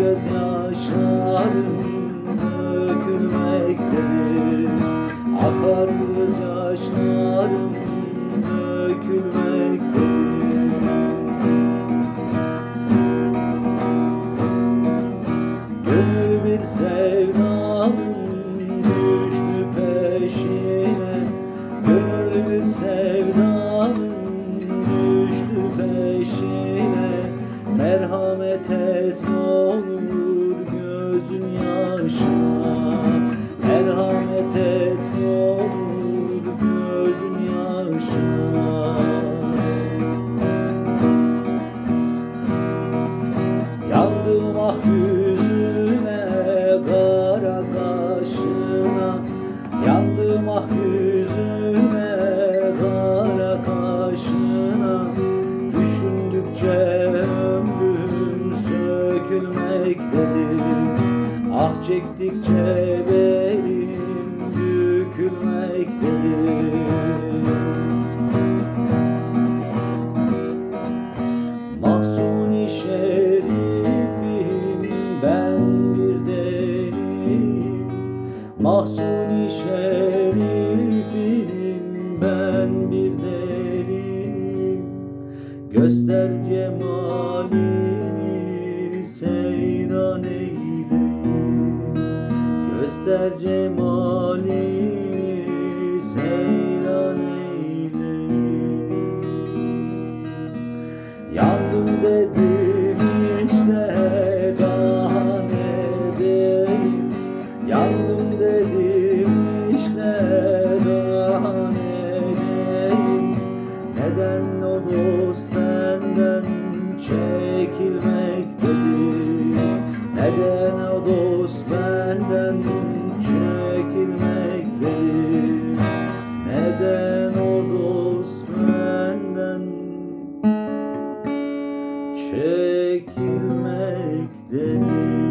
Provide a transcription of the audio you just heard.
gözyaşlarım dökülmektedir Akar gözyaşlarım dökülmektedir Gönül bir sevdanın düştü peşine Gönül bir sevdanın düştü peşine Merhamet çektikçe belim bükülmektedir Mahsuni şerifim ben bir deliyim Mahsuni şerifim ben bir deliyim Göster cemalini seyran Göster cemalini seyran eyleyim Yandım dedim Neden o dost benden çekilmektedir Neden o dost benden çekilmektedir